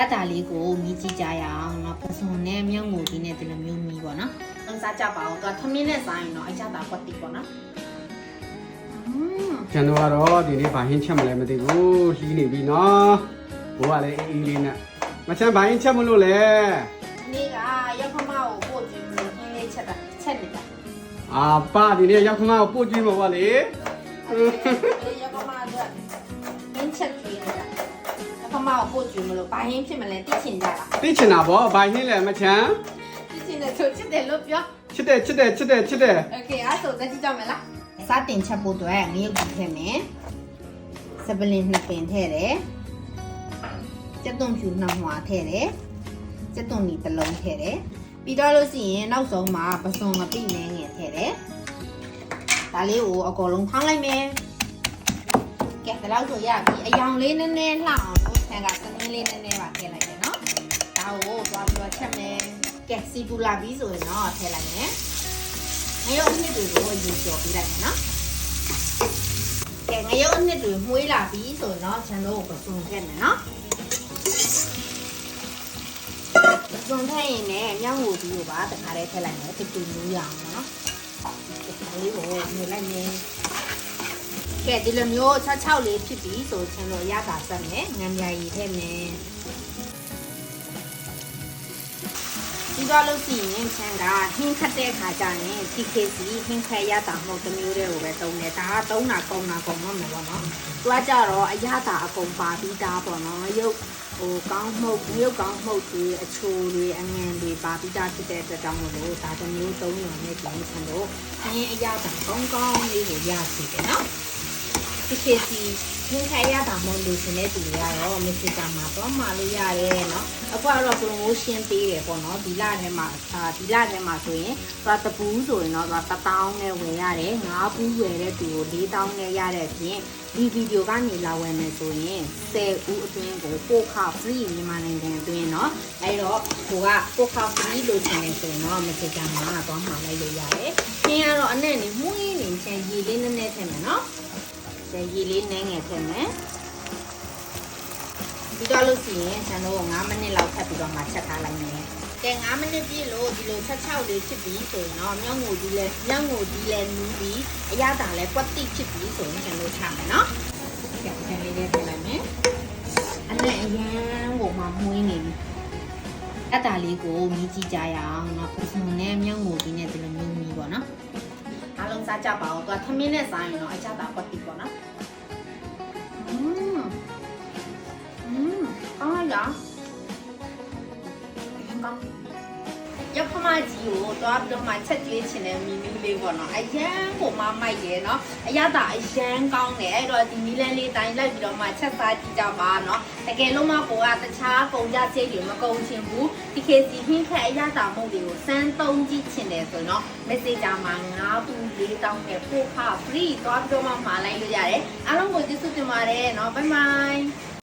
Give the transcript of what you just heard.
အပ်တာလေးကိုမီးကြည့်ကြရအောင်နော်ပစုံနဲ့မြောက်ငိုကြီးနဲ့ဒီလိုမျိုးမီးပေါ့နော်အစားကြပါအောင်သူကထမင်းနဲ့စားရင်တော့အရသာကွက်တိပေါ့နော်ကျွန်တော်ကတော့ဒီနေ့ဘာဟင်းချက်မလဲမသိဘူးလှီးနေပြီနော်ဘိုးကလည်းအေးအေးလေးနဲ့မချမ်းဘာဟင်းချက်မလို့လဲနေ့ကရောက်ခမကိုပို့ကြည့်လို့ဟင်းလေးချက်တာချက်နေတာအာပါဒီနေ့ရောက်ခမကိုပို့ကြည့်မှာပါလေ ကိုပို့ကျွေးမလို့ဘာဟင်းဖြစ်မလဲသိချင်ကြတာသိချင်တာဗောဘာဟင်းလဲမချမ်းသိချင်တယ်ဆိုချစ်တယ်လို့ပြောချစ်တယ်ချစ်တယ်ချစ်တယ်ချစ်တယ် Okay အဲ့ဆိုတက်ကြည့်ကြမလားစတင်ချက်ဖို့အတွက်ငရုတ်ကြီးထည့်မယ်စပလင်နှစ်ပင်ထည့်တယ်ကျက်သွန်ဖြူနှစ်ဟွာထည့်တယ်ကျက်သွန်ဒီတစ်လုံးထည့်တယ်ပြီးတော့လို့ရှိရင်နောက်ဆုံးမှာပစွန်မပိနှင်းငယ်ထည့်တယ်ဒါလေးကိုအကုန်လုံးဖောင်းလိုက်မယ်ကဲဒါလောက်ဆိုရပြီအယောင်လေးနည်းနည်းလှအောင် လို့ဆန်ကသမင်းလေးနည်းနည်းပါထည့်လိုက်တယ်နော်ဒါကိုသွားပြီးတော့ချက်မယ်ကဲစီပူလာပြီဆိုရင်တော့ထည့်လိုက်မယ်ငရုတ်အနှစ်တွေကိုရေကျော်ပေးလိုက်မယ်နော်။ကဲငရုတ်အနှစ်တွေမှုေးလာပြီဆိုရင်တော့ခြံတို့ကိုပစုံထည့်မယ်နော်။ပစုံထည့်ရင်လည်းမြောင်းငူကြီးကိုပါတခါတည်းထည့်လိုက်မယ်တူတူမျိုးရအောင်နော်။ဒီလေးကိုမြင်လိုက်မယ်။ ကဲဒီလိုမျိုး6 6လေးဖြစ်ပြီဆိုခြံတို့ရတာဆက်မယ်။ငံမြာရီထည့်မယ်။ပြီးတော့လို့ရှိရင်ချန်ကဟင်းခတ်တဲ့ခါကျရင် TKC ဟင်းခတ်ရတာမဟုတ်တစ်မျိုးတည်းကိုပဲတုံးတယ်ဒါကတုံးတာကုန်တာကုန်တော့မယ်ပေါ့နော်သူကကြတော့အရသာအကုန်ပါပြီးသားပေါ့နော်ရုပ်ဟိုကောင်းမှုတ်ရုပ်ကောင်းမှုတ်တွေအချိုတွေအငန်တွေပါပြီးသားဖြစ်တဲ့အတွက်ကြောင့်မလို့ဒါတစ်မျိုးသုံးရုံနဲ့ပြင်ချင်တော့အရင်အရသာကောင်းကောင်းလေးကိုရစီတယ်နော် TKC ဟင်းခတ်ရတာမဟုတ်လို့ရှင်တဲ့သူတွေကတော့ Messenger မှာတော့မှာလို့ရတယ်เนาะအခုကတော့ promotion ပေးတယ်ပေါ့နော်ဒီလထဲမှာအာဒီလထဲမှာဆိုရင်သွားတပူးဆိုရင်တော့သွား1000နဲ့ဝယ်ရတယ်5ပူးဝယ်တဲ့သူကို4000နဲ့ရတဲ့အပြင်ဒီဗီဒီယိုကနေလာဝယ်မယ်ဆိုရင်10ဦးအတွင်းကိုပို့ခ free မြန်မာနိုင်ငံအတွင်းเนาะအဲတော့ကိုကပို့ခ free လို့ရှင်နေဆိုရင်တော့ Messenger မှာသွားမှာလိုက်လို့ရတယ်။ခင်းကတော့အနဲ့နေမှုရင်းနေချင် ရေလေးနည်းငယ်ထည့်မယ်ပြီးတော့လို့ရှိရင်ကျွန်တော်9မိနစ်လောက်ထပ်ပြီးတော့မှချက်ထားလိုက်မယ်ကဲ9မိနစ်ပြည့်လို့ဒီလိုချက်ချောက်လေးဖြစ်ပြီးဆိုရင်တော့မြောက်ငိုကြီးလဲမြောက်ငိုကြီးလဲနူးပြီးအရသာလဲပွက်တိဖြစ်ပြီးဆိုရင်ကျွန်တော်ချမယ်နော်ဒီကပြန်လေးလေးထည့်လိုက်မယ်အနဲ့အရန်ကိုမှမွေးနေပြီအတားလေးကိုမြည်ကြည့်ကြရအောင်နော်ပုံစံနဲ့မြောက်ငိုကြီးနဲ့ဒီလိုနူးပြီးပေါ့နော်အားလုံးစားကြပါအောင်သူကသမင်းနဲ့စားရင်တော့အကြတာပွက်တိပေါ့နော် ရောက်ခမကြီးကိုတော့ပြီးတော့မှချက်ကျွေးချင်တဲ့မီမီလေးပေါ့နော်အရန်ကိုမမိုက်တယ်နော်အရသာအရန်ကောင်းတယ်အဲ့တော့ဒီမီလန်းလေးတိုင်းလိုက်ပြီးတော့မှချက်စားကြည့်ကြပါနော်တကယ်လို့မကိုကတခြားကုန်ကြစိတ်တွေမကုန်ချင်ဘူးဒီ KC ဟင်းခက်အရသာမုတ်တွေကိုစမ်းသုံးကြည့်ချင်တယ်ဆိုရင်တော့ messenger မှာ9ဘူး4တောင်းနဲ့ပို့ခ free သွားပြီးတော့မှမှာလိုက်လို့ရတယ်အားလုံးကိုကျေးဇူးတင်ပါတယ်နော် bye bye